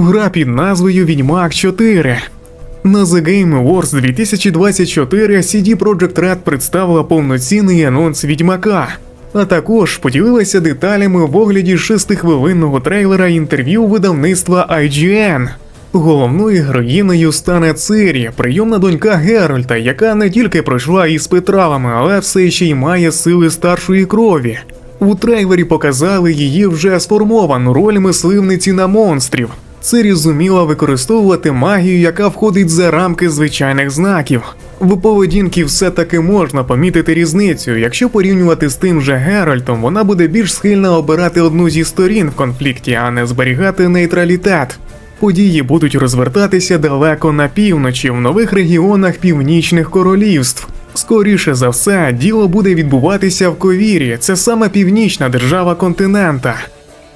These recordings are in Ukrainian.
Гра під назвою Відьмак 4. На The Game Awards 2024 CD Projekt Red представила повноцінний анонс Відьмака, а також поділилася деталями в огляді шестихвилинного трейлера інтерв'ю видавництва IGN. Головною героїнею стане Цирі, прийомна донька Геральта, яка не тільки пройшла іспит травами, але все ще й має сили старшої крові. У трейлері показали її вже сформовану роль мисливниці на монстрів. Цирі зуміла використовувати магію, яка входить за рамки звичайних знаків. В поведінці все-таки можна помітити різницю. Якщо порівнювати з тим же Геральтом, вона буде більш схильна обирати одну зі сторін в конфлікті, а не зберігати нейтралітет. Події будуть розвертатися далеко на півночі, в нових регіонах північних королівств. Скоріше за все, діло буде відбуватися в Ковірі. Це саме північна держава континента.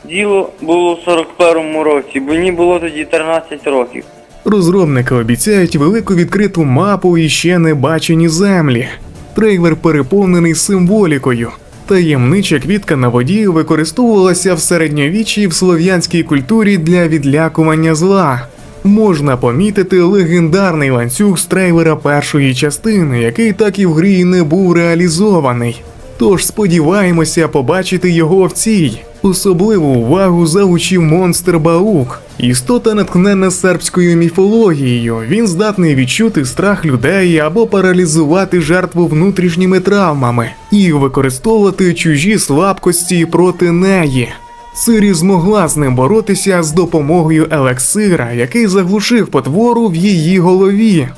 Діло було в 41-му році, мені було тоді 13 років. Розробники обіцяють велику відкриту мапу і ще не бачені землі. Трейлер переповнений символікою. Таємнича квітка на воді використовувалася в середньовіччі в слов'янській культурі для відлякування зла. Можна помітити легендарний ланцюг з трейлера першої частини, який так і в грі не був реалізований. Тож сподіваємося побачити його в цій. Особливу увагу залучив монстр Баук. Істота натхнена сербською міфологією. Він здатний відчути страх людей або паралізувати жертву внутрішніми травмами і використовувати чужі слабкості проти неї. Сирі змогла з ним боротися з допомогою елексира, який заглушив потвору в її голові.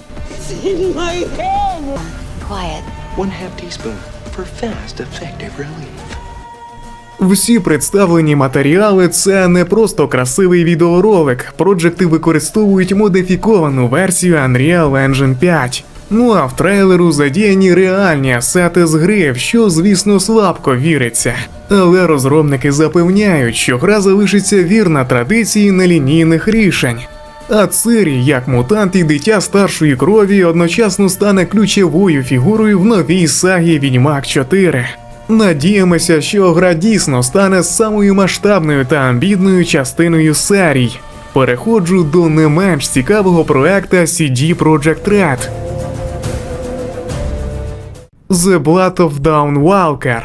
Quiet. One half teaspoon for fast, effective relief. Всі представлені матеріали це не просто красивий відеоролик. Проджекти використовують модифіковану версію Unreal Engine 5. Ну а в трейлеру задіяні реальні асети з гри, що, звісно, слабко віриться. Але розробники запевняють, що гра залишиться вірна традиції нелінійних рішень. А Цирі, як мутант і дитя старшої крові, одночасно стане ключовою фігурою в новій сагі Відьмак 4. Надіємося, що гра дійсно стане самою масштабною та амбітною частиною серій. Переходжу до не менш цікавого проекта CD Projekt Red. The Blood of Walker.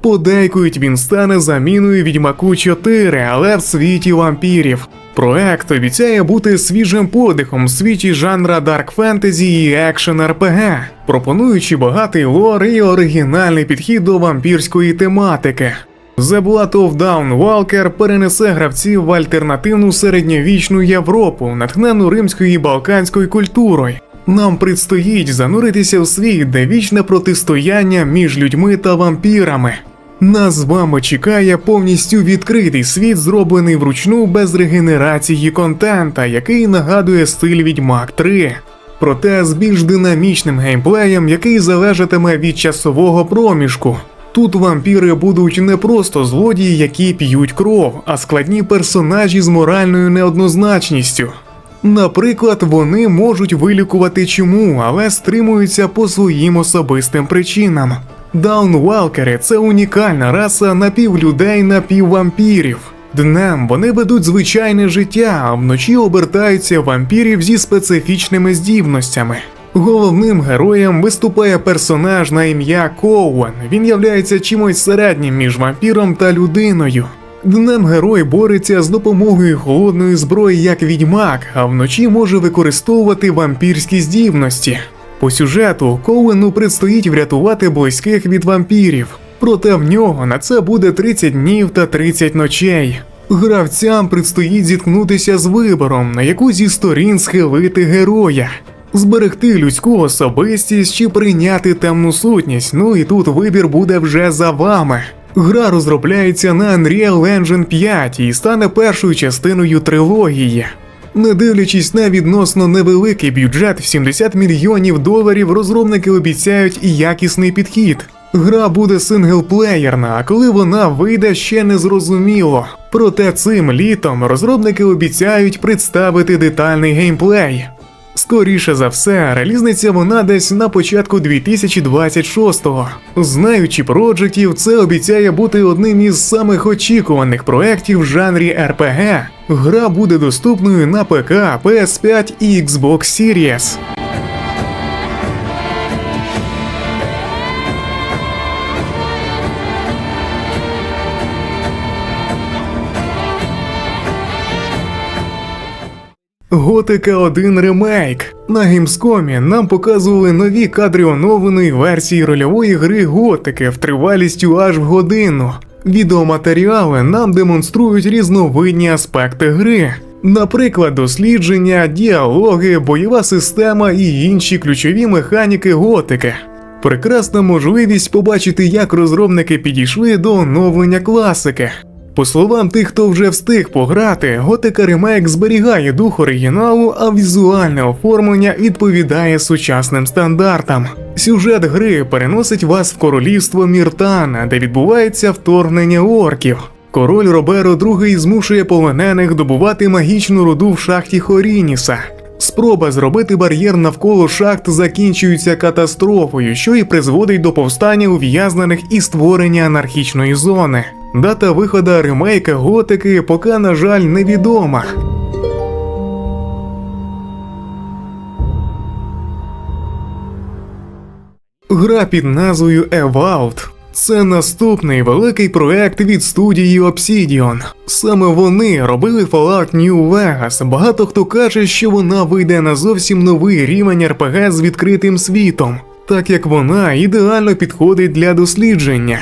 Подейкують він стане заміною Відьмаку 4, але в світі вампірів. Проект обіцяє бути свіжим подихом в світі жанра Dark Fantasy і екшен RPG, пропонуючи багатий лор і оригінальний підхід до вампірської тематики. The Blood of Dawn Walker перенесе гравців в альтернативну середньовічну Європу, натхнену римською і балканською культурою. Нам предстоїть зануритися в світ, де вічне протистояння між людьми та вампірами. Нас з вами чекає повністю відкритий світ, зроблений вручну без регенерації контента, який нагадує стиль Відьмак 3. Проте з більш динамічним геймплеєм, який залежатиме від часового проміжку. Тут вампіри будуть не просто злодії, які п'ють кров, а складні персонажі з моральною неоднозначністю. Наприклад, вони можуть вилікувати чуму, але стримуються по своїм особистим причинам. Даунвалкери це унікальна раса напівлюдей, напіввампірів. Днем вони ведуть звичайне життя, а вночі обертаються вампірів зі специфічними здібностями. Головним героєм виступає персонаж на ім'я Коуен. Він являється чимось середнім між вампіром та людиною. Днем герой бореться з допомогою холодної зброї як відьмак, а вночі може використовувати вампірські здібності. По сюжету Коуену предстоїть врятувати близьких від вампірів, проте в нього на це буде 30 днів та 30 ночей. Гравцям предстоїть зіткнутися з вибором, на яку зі сторін схилити героя. Зберегти людську особистість чи прийняти темну сутність. Ну і тут вибір буде вже за вами. Гра розробляється на Unreal Engine 5 і стане першою частиною трилогії. Не дивлячись на відносно невеликий бюджет в 70 мільйонів доларів, розробники обіцяють і якісний підхід. Гра буде синглплеєрна, а коли вона вийде, ще не зрозуміло. Проте цим літом розробники обіцяють представити детальний геймплей. Скоріше за все, релізниця вона десь на початку 2026-го. Знаючи проджектів, це обіцяє бути одним із самих очікуваних проєктів в жанрі RPG. Гра буде доступною на ПК, PS5 і Xbox Series. Готика 1 ремейк. На геймскомі нам показували нові кадри оновленої версії рольової гри Готики в тривалістю аж в годину. Відеоматеріали нам демонструють різновидні аспекти гри. Наприклад, дослідження, діалоги, бойова система і інші ключові механіки готики. Прекрасна можливість побачити, як розробники підійшли до оновлення класики. По словам тих, хто вже встиг пограти, Готика ремейк зберігає дух оригіналу, а візуальне оформлення відповідає сучасним стандартам. Сюжет гри переносить вас в королівство Міртана, де відбувається вторгнення орків. Король Роберо II змушує полонених добувати магічну руду в шахті Хорініса. Спроба зробити бар'єр навколо шахт закінчується катастрофою, що і призводить до повстання ув'язнених і створення анархічної зони. Дата виходу ремейка готики поки, на жаль, невідома. Гра під назвою Evolved – це наступний великий проект від студії Obsidian. Саме вони робили Fallout New Vegas. Багато хто каже, що вона вийде на зовсім новий рівень RPG з відкритим світом, так як вона ідеально підходить для дослідження.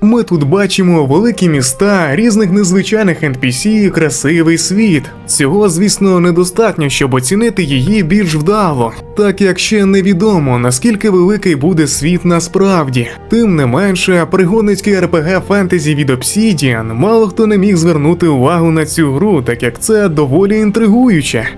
Ми тут бачимо великі міста, різних незвичайних NPC красивий світ. Цього, звісно, недостатньо, щоб оцінити її більш вдало, так як ще невідомо наскільки великий буде світ насправді. Тим не менше, пригодницький RPG фентезі від Obsidian мало хто не міг звернути увагу на цю гру, так як це доволі інтригуюче.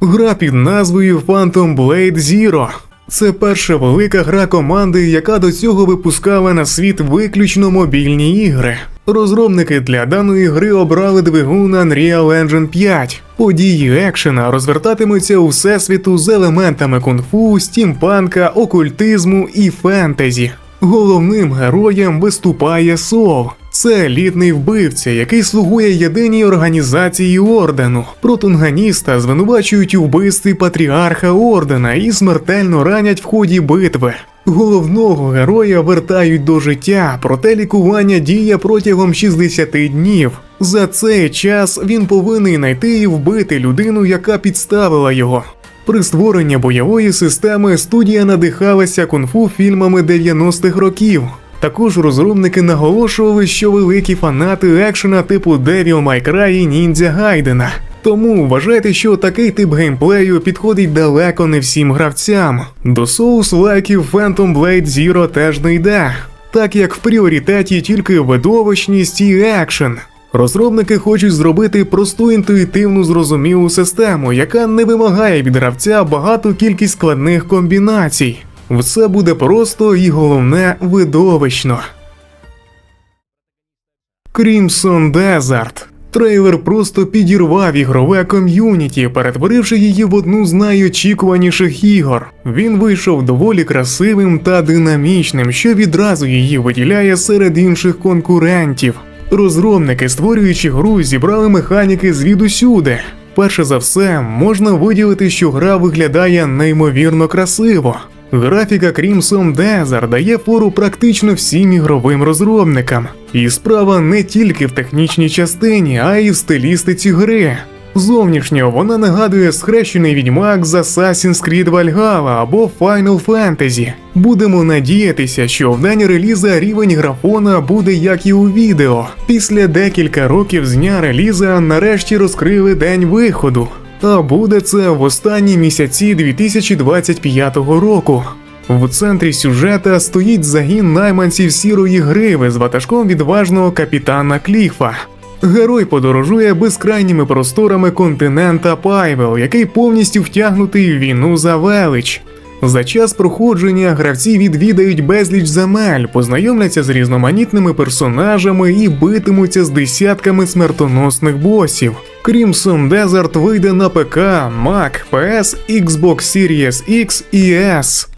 Гра під назвою Phantom Blade Zero. Це перша велика гра команди, яка до цього випускала на світ виключно мобільні ігри. Розробники для даної гри обрали двигун Unreal Engine 5. Події екшена розвертатимуться у всесвіту з елементами кунг-фу, стімпанка, окультизму і фентезі. Головним героєм виступає Сол. Це елітний вбивця, який слугує єдиній організації ордену. Протунганіста звинувачують у вбивстві патріарха ордена і смертельно ранять в ході битви. Головного героя вертають до життя, проте лікування діє протягом 60 днів. За цей час він повинен знайти і вбити людину, яка підставила його. При створенні бойової системи студія надихалася кунг-фу фільмами 90-х років. Також розробники наголошували, що великі фанати екшена типу Devil May Cry і Ніндзя Гайдена. Тому вважайте, що такий тип геймплею підходить далеко не всім гравцям. До соус лайків Phantom Blade Zero теж не йде, так як в пріоритеті тільки видовищність і екшен. Розробники хочуть зробити просту інтуїтивну зрозумілу систему, яка не вимагає від гравця багату кількість складних комбінацій. Все буде просто і головне видовищно. Crimson Desert. Трейлер просто підірвав ігрове ком'юніті, перетворивши її в одну з найочікуваніших ігор. Він вийшов доволі красивим та динамічним, що відразу її виділяє серед інших конкурентів. Розробники, створюючи гру, зібрали механіки звідусюди. Перше за все, можна виділити, що гра виглядає неймовірно красиво. Графіка Crimson Desert дає фору практично всім ігровим розробникам. І справа не тільки в технічній частині, а й в стилістиці гри. Зовнішньо вона нагадує схрещений відьмак з Assassin's Creed Valhalla або Final Fantasy. Будемо надіятися, що в день реліза рівень графона буде як і у відео. Після декілька років з дня реліза нарешті розкрили день виходу. А буде це в останні місяці 2025 року. В центрі сюжета стоїть загін найманців сірої гриви з ватажком відважного капітана Кліфа. Герой подорожує безкрайніми просторами континента Пайвел, який повністю втягнутий в війну за велич. За час проходження гравці відвідають безліч земель, познайомляться з різноманітними персонажами і битимуться з десятками смертоносних босів. Crimson Desert вийде на ПК, Mac, PS, Xbox Series X і S.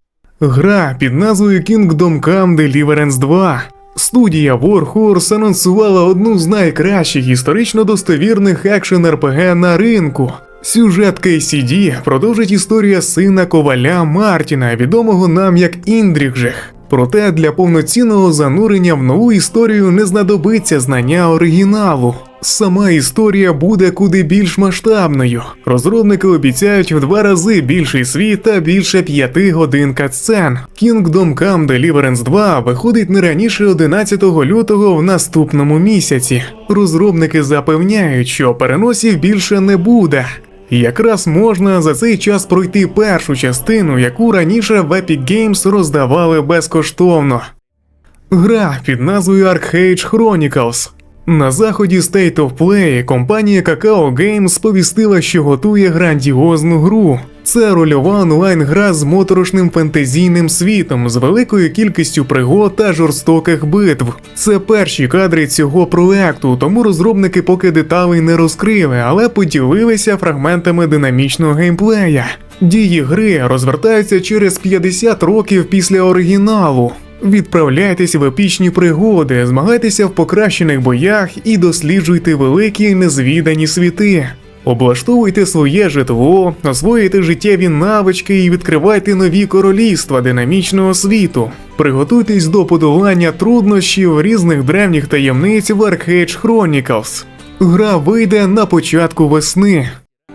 Гра під назвою Kingdom Come Deliverance 2. Студія Warhorse анонсувала одну з найкращих історично достовірних екшен РПГ на ринку. Сюжет KCD продовжить історія сина коваля Мартіна, відомого нам як Індріджех. Проте для повноцінного занурення в нову історію не знадобиться знання оригіналу. Сама історія буде куди більш масштабною. Розробники обіцяють в два рази більший світ та більше п'яти годин катсцен. Kingdom Come Deliverance 2 виходить не раніше 11 лютого в наступному місяці. Розробники запевняють, що переносів більше не буде. Якраз можна за цей час пройти першу частину, яку раніше в Epic Games роздавали безкоштовно. Гра під назвою Arcade Chronicles. На заході State of Play компанія Kakao Games сповістила, що готує грандіозну гру. Це рольова онлайн-гра з моторошним фентезійним світом, з великою кількістю пригод та жорстоких битв. Це перші кадри цього проекту, тому розробники поки деталей не розкрили, але поділилися фрагментами динамічного геймплея. Дії гри розвертаються через 50 років після оригіналу. Відправляйтесь в епічні пригоди, змагайтеся в покращених боях і досліджуйте великі незвідані світи. Облаштовуйте своє житло, освоюйте життєві навички і відкривайте нові королівства динамічного світу. Приготуйтесь до подолання труднощів різних древніх таємниць в Arcade Chronicles. Гра вийде на початку весни.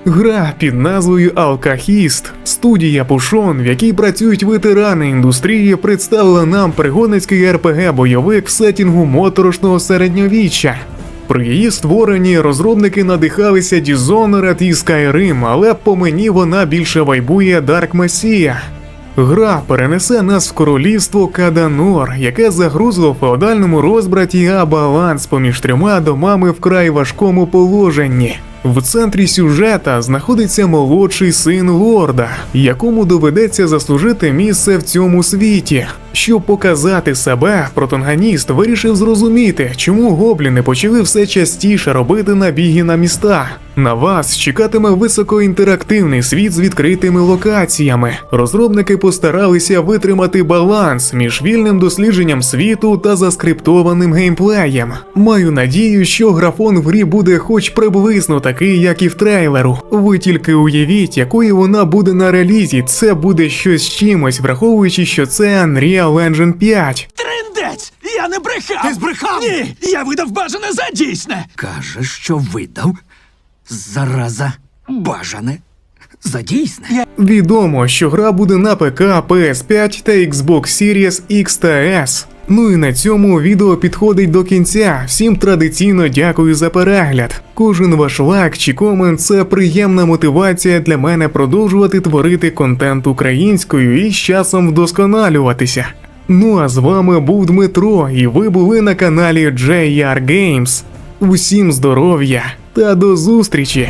Гра під назвою Алкахіст. Студія Пушон, в якій працюють ветерани індустрії, представила нам пригодницький РПГ бойовик в сетінгу моторошного середньовіччя. При її створенні розробники надихалися Dishonored і Skyrim, але по мені вона більше вайбує Dark Messiah. Гра перенесе нас в королівство Каданор, яке загрузло в феодальному розбраті, а баланс поміж трьома домами вкрай важкому положенні. В центрі сюжета знаходиться молодший син лорда, якому доведеться заслужити місце в цьому світі. Щоб показати себе, протагоніст вирішив зрозуміти, чому гобліни почали все частіше робити набіги на міста. На вас чекатиме високоінтерактивний світ з відкритими локаціями. Розробники постаралися витримати баланс між вільним дослідженням світу та заскриптованим геймплеєм. Маю надію, що графон в грі буде хоч приблизно такий, як і в трейлеру. Ви тільки уявіть, якою вона буде на релізі. Це буде щось чимось, враховуючи, що це Unreal Engine 5. Триндець! Я не брехав! Ти збрехав? Ні! Я видав бажане за дійсне! Каже, що видав зараза бажане за дійсне. Відомо, що гра буде на ПК, PS5 та Xbox Series X та S. Ну і на цьому відео підходить до кінця. Всім традиційно дякую за перегляд. Кожен ваш лайк чи комент це приємна мотивація для мене продовжувати творити контент українською і з часом вдосконалюватися. Ну а з вами був Дмитро, і ви були на каналі JR Games. Усім здоров'я та до зустрічі!